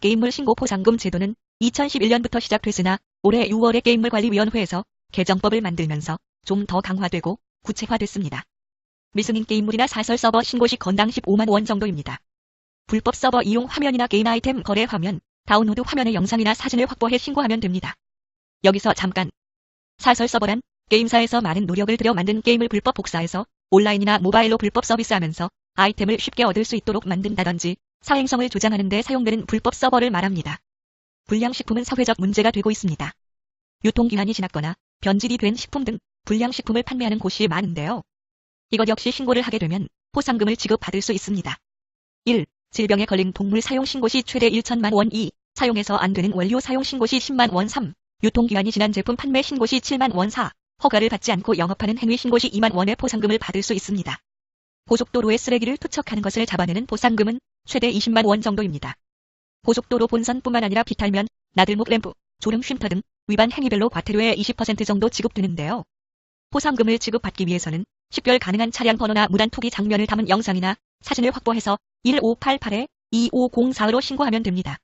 게임물 신고 포상금 제도는 2011년부터 시작됐으나 올해 6월에 게임물관리위원회에서 개정법을 만들면서 좀 더 강화되고 구체화됐습니다. 미승인 게임물이나 사설 서버 신고 시 건당 15만 원 정도입니다. 불법 서버 이용 화면이나 게임 아이템 거래 화면, 다운로드 화면의 영상이나 사진을 확보해 신고하면 됩니다. 여기서 잠깐. 사설 서버란 게임사에서 많은 노력을 들여 만든 게임을 불법 복사해서 온라인이나 모바일로 불법 서비스하면서 아이템을 쉽게 얻을 수 있도록 만든다든지 사행성을 조장하는 데 사용되는 불법 서버를 말합니다. 불량식품은 사회적 문제가 되고 있습니다. 유통기한이 지났거나 변질이 된 식품 등 불량식품을 판매하는 곳이 많은데요. 이것 역시 신고를 하게 되면 포상금을 지급받을 수 있습니다. 1. 질병에 걸린 동물 사용 신고 시 최대 1천만 원 2. 사용해서 안 되는 원료 사용 신고 시 10만 원 3. 유통기한이 지난 제품 판매 신고 시 7만 원 4. 허가를 받지 않고 영업하는 행위 신고 시 2만 원의 포상금을 받을 수 있습니다. 고속도로에 쓰레기를 투척하는 것을 잡아내는 포상금은 최대 20만 원 정도입니다. 고속도로 본선뿐만 아니라 비탈면, 나들목 램프, 졸음 쉼터 등 위반 행위별로 과태료의 20% 정도 지급되는데요. 포상금을 지급받기 위해서는 식별 가능한 차량 번호나 무단 투기 장면을 담은 영상이나 사진을 확보해서 1588에 2504로 신고하면 됩니다.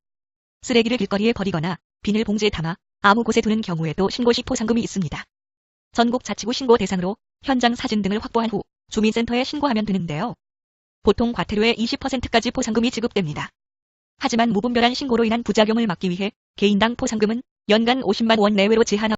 쓰레기를 길거리에 버리거나 비닐 봉지에 담아 아무 곳에 두는 경우에도 신고 시 포상금이 있습니다. 전국 자치구 신고 대상으로 현장 사진 등을 확보한 후 주민센터에 신고하면 되는데요. 보통 과태료의 20%까지 포상금이 지급됩니다. 하지만 무분별한 신고로 인한 부작용을 막기 위해 개인당 포상금은 연간 50만 원 내외로 제한하고